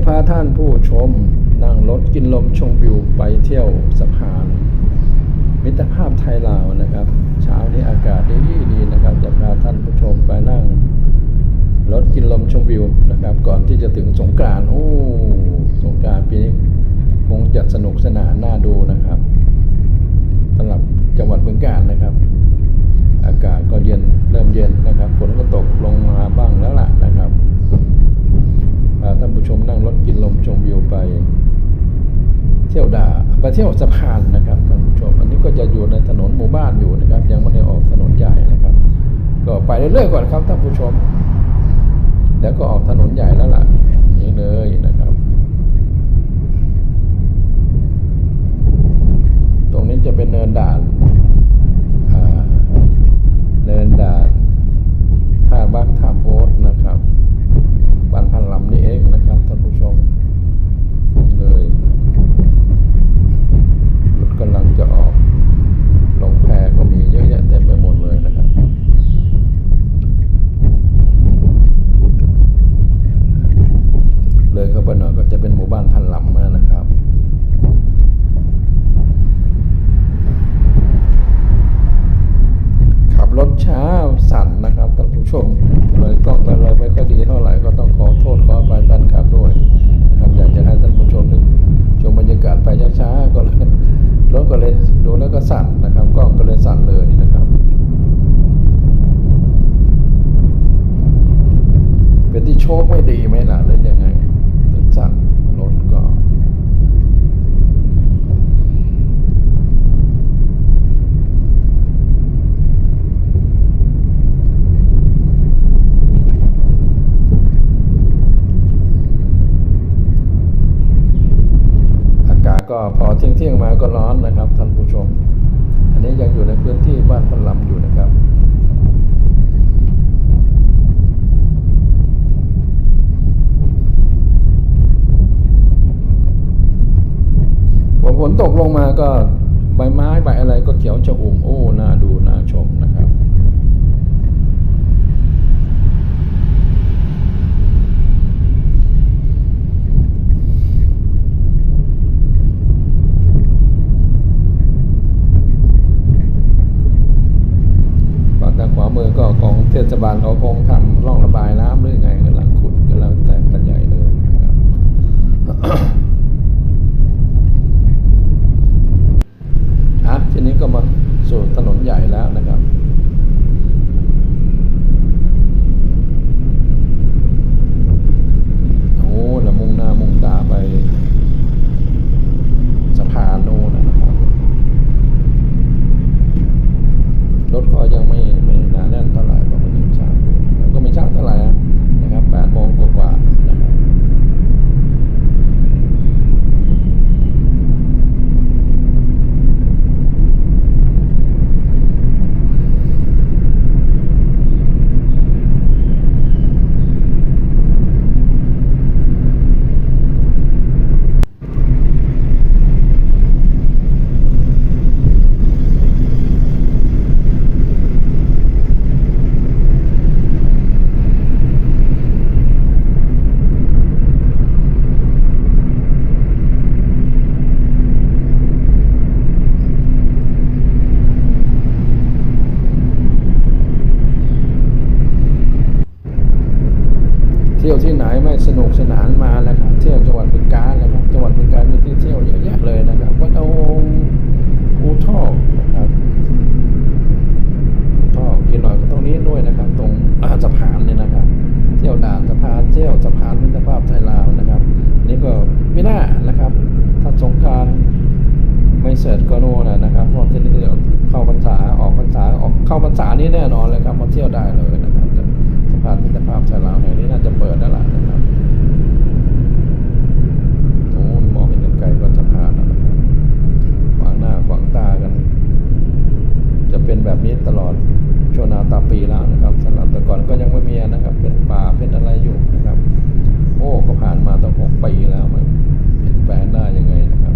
จะพาท่านผู้ชมนั่งรถกินลมชมวิวไปเที่ยวสะพาน มิตรภาพไทยลาวนะครับ เช้านี้อากาศดีดีนะครับ จะพาท่านผู้ชมไปนั่งรถกินลมชมวิวนะครับ ก่อนที่จะถึงสงกรานต์โอ้สงกรานต์ปีนี้คงจะสนุกสนานน่าดูนะครับสำหรับจังหวัดบึงกาฬนะครับ อากาศก็เย็นเริ่มเย็นนะครับฝนก็ตกลงมาบ้างแล้วล่ะนะครับพาท่านผู้ชมนั่งรถกินลมชมวิวไป เที่ยวด่าไปเที่ยวสะพานนะครับท่านผู้ชมอันนี้ก็จะอยู่ในถนนหมู่บ้านอยู่นะครับ ยังไม่ได้ออกถนนใหญ่นะครับ ก็ไปเรื่อยๆก่อนครับท่านผู้ชมเดี๋ยวก็ออกถนนใหญ่แล้วล่ะนี่เลยนะครับ ตรงนี้จะเป็นเนินด่านเนินด่านท่าบักท่าโบสนะครับบ้านพันลำนี่เองนะครับท่านผู้ชมเลยรถกำลังจะออก ลงแพก็มีเยอะแยะเต็มไปหมดเลยนะครับ เลยเข้าไปหน่อยก็จะเป็นหมู่บ้านพันลำแล้วนะครับ ขับรถช้าสั่นนะครับท่านผู้ชม เลยกล้องก็เลยไม่ค่อยดีเท่าไหร่ก็ต้องขอโทษขออภัยแฟนคลับด้วยนะครับอยากจะให้ท่านผู้ชมได้ชมบรรยากาศไปช้าๆก็เลยรถก็เลยดูแล้ว ก็สั่นนะครับ ก็ก็เลยสั่นเลยนะครับ เป็นที่โชคไม่ดีไหมล่ะหรือยังไงถึงสั่นรถก็ อากาศก็ พอเที่ยงเที่ยงมาก็ร้อนนะครับ ท่านผู้ชม อันนี้ยังอยู่ในพื้นที่บ้านพันลำอยู่นะครับพอฝนตกลงมาก็ใบไม้ใบอะไรก็เขียวชอุ่มโอ้น่าดูน่าชมนะครับ ฝั่งทางขวามือก็ของเทศบาลเขาคงทำร่องระบายน้ำหรือไงกำลังขุดกำลังแตกกันใหญ่เลยนะครับ อะทีนี้ก็มาสู่ถนนใหญ่แล้วนะครับ โอ้แล้วมุ่งหน้ามุ่งตาไปสะพานโน่นนะครับ รถก็ยังไม่ไม่หนาแน่นเท่าไหร่เพราะมันยังเช้าอยู่แล้วก็ไม่เช้าเท่าไหร่นะนะครับแปดโมงกว่าๆนะครับ เที่ยวที่ไหนไม่สนุกสนานมาแล้วครับเที่ยวจังหวัดบึงกาฬนะครับจังหวัดบึงกาฬมีที่เที่ยวเยอะแยะเลยนะครับวัดองอูทอกนะครับทอกอีกหน่อยก็ตรงนี้ด้วยนะครับ ตรงอาสะพานเนี่ยนะครับ เที่ยวด่านสะพานเที่ยวสะพานมิตรภาพไทยลาวนะครับ นี่ก็ไม่น่านะครับ ถ้าสงการไม่เสร็จก็โน่นนะครับเพราะที่นี่เดี๋ยวเข้าพรรษาออกพรรษาออกเข้าพรรษานี่แน่นอนเลยครับมาเที่ยวได้เลยนะครับ สะพานมิตรภาพไทยลาวแห่งนี้น่าจะเปิดแล้วล่ะนะครับโอ้มองเห็นไกลๆก็สะพานแล้วนะครับขวางหน้าขวางตากัน จะเป็นแบบนี้ตลอดช่วงหนาตาปีแล้วนะครับสำหรับแต่ก่อนก็ยังไม่มีนะครับ เป็นป่าเป็นอะไรอยู่นะครับ โอ้ก็ผ่านมาตั้งหกปีแล้วมันเปลี่ยนแปลงได้ยังไงนะครับ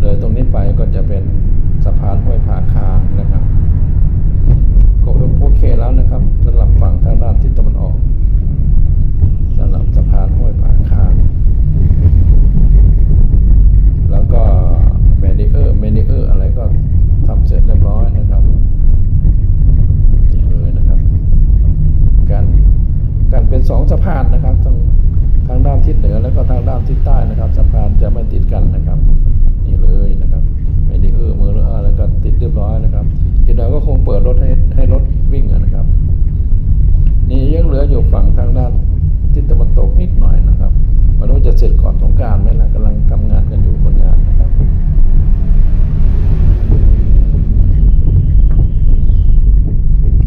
เลยตรงนี้ไปก็จะเป็นสะพานห้วยผาคางนะครับ ก็โอเคแล้วนะครับสำหรับฝั่งทางด้านทิศตะวันออก แล้วก็ทางด้านทิศใต้นะครับสะพาน จะไม่ติดกันนะครับนี่เลยนะครับ ไม่ได้เออมือหรืออะไรก็ติดเรียบร้อยนะครับอีกหน่อยก็คงเปิดรถให้ให้รถวิ่งนะครับ นี่ยังเหลืออยู่ฝั่งทางด้านทิศตะวันตกนิดหน่อยนะครับไมันรู้จะเสร็จก่อนสงการไหมล่ะกำลังทำงานกันอยู่คนงานนะครับ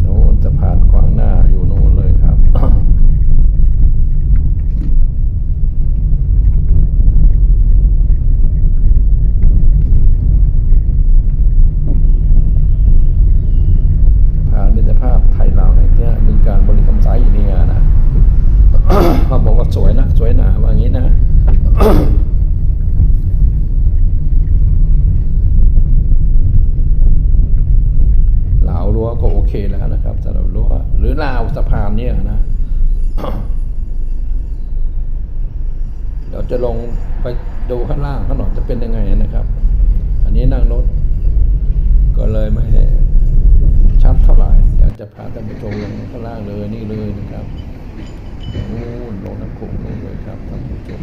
โน่นสะพานขวางหน้าอยู่โน่นเลยครับ ผ่านมิตรภาพไทยลาวในที่บึงการบริคำไซต์นี่ไงนะ เขาบอกว่า สวยนะสวยหนาว่างี้นะลาวรั้วก็โอเคแล้วนะครับสำหรับรั้วหรือลาวสะพานเนี่ยนะเดี๋ยวจะลงไปดูข้างล่างข้างหนอยจะเป็นยังไงนะครับ อันนี้นั่งรถก็เลยไม่ชัดเท่าไหร่เดี๋ยวจะพาท่านผู้ชมลงข้างล่างเลยนี่เลยนะครับ นู่นลงน้ำโขงนู่นเลยครับท่านผู้ชม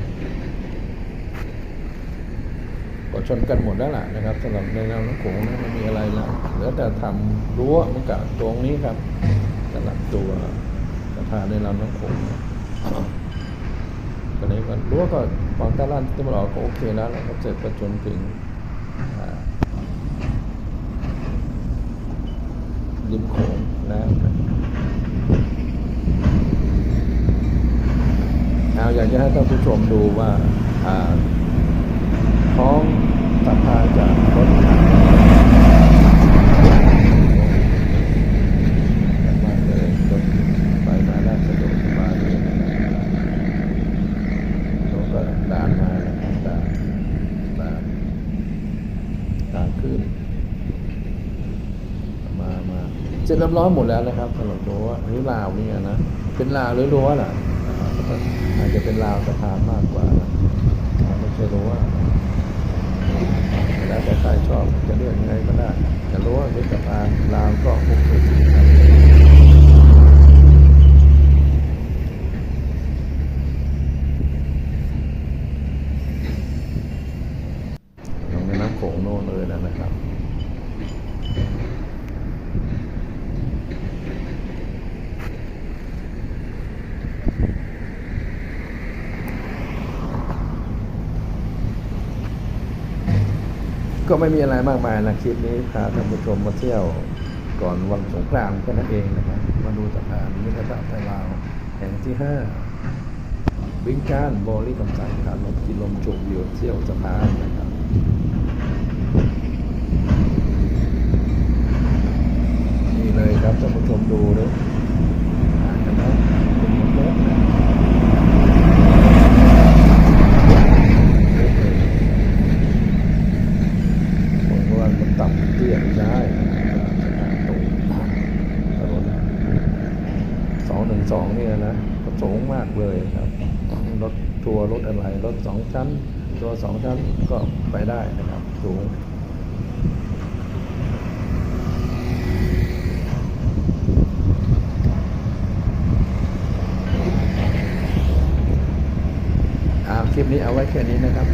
ก็ชนกันหมดแล้วล่ะนะครับสำหรับในแนวน้ำโขงนะไม่มีอะไรแล้วเหลือแต่ทำรั้วมันกับตรงนี้ครับสำหรับตัวสะพานในลำน้ำโขงก็นี้ก็รั้วก็ฝั่งตะลันที่มันออกก็โอเคแล้วแล้วก็เสร็จก็จนถึงริมโขงแล้วครับเอาอยาก จะให้ท่านผู้ชมดูว่าท้องสะพาจากรถทางมาเลยรถไปมาได้สะดวกสบาเลยนะครับรถก็ด่านมานะครับด่านด่านด่านขึ้นมามาเสร็จเรียบร้อยหมดแล้วนะครับสำหรับรั้วหรือราวนี่นะเป็นราวหรือรั้วล่ะ อาจจะเป็นราวสะพานมากกว่าไม่ใช่รู้ว่าแล้วแต่ใครชอบจะเลือกยังไงก็ได้จะรู้ว่าเรือสะพานราวก็โอเคครับลงในน้ำโขงโน่นเลยแล้วนะครับ ก็ไม่มีอะไรมากมายนะคลิปนี้พาท่านผู้ชมมาเที่ยวก่อนวันสงกรานต์แค่นั้นเองนะครับมาดูสะพานมิตรภาพไทยลาวแห่งที่ห้าบิงการบริกำสังการรถกิลมชมวิวเที่ยวสะพานนะครับ นี่เลยครับท่านผู้ชมดูเลยอ่านกันนะเป็นรถเล็กนะเล็กเลย เพราะว่ามันต่ำเตี้ยไม่ได้สะพานตรงถนนสองหนึ่งสองเนี่ยนะก็ สูงมากเลยครับ รถทัวร์รถอะไร รถสองชั้น ตัวสองชั้นก็ไปได้นะครับ สูงอ่าคลิปนี้เอาไว้แค่นี้นะครับ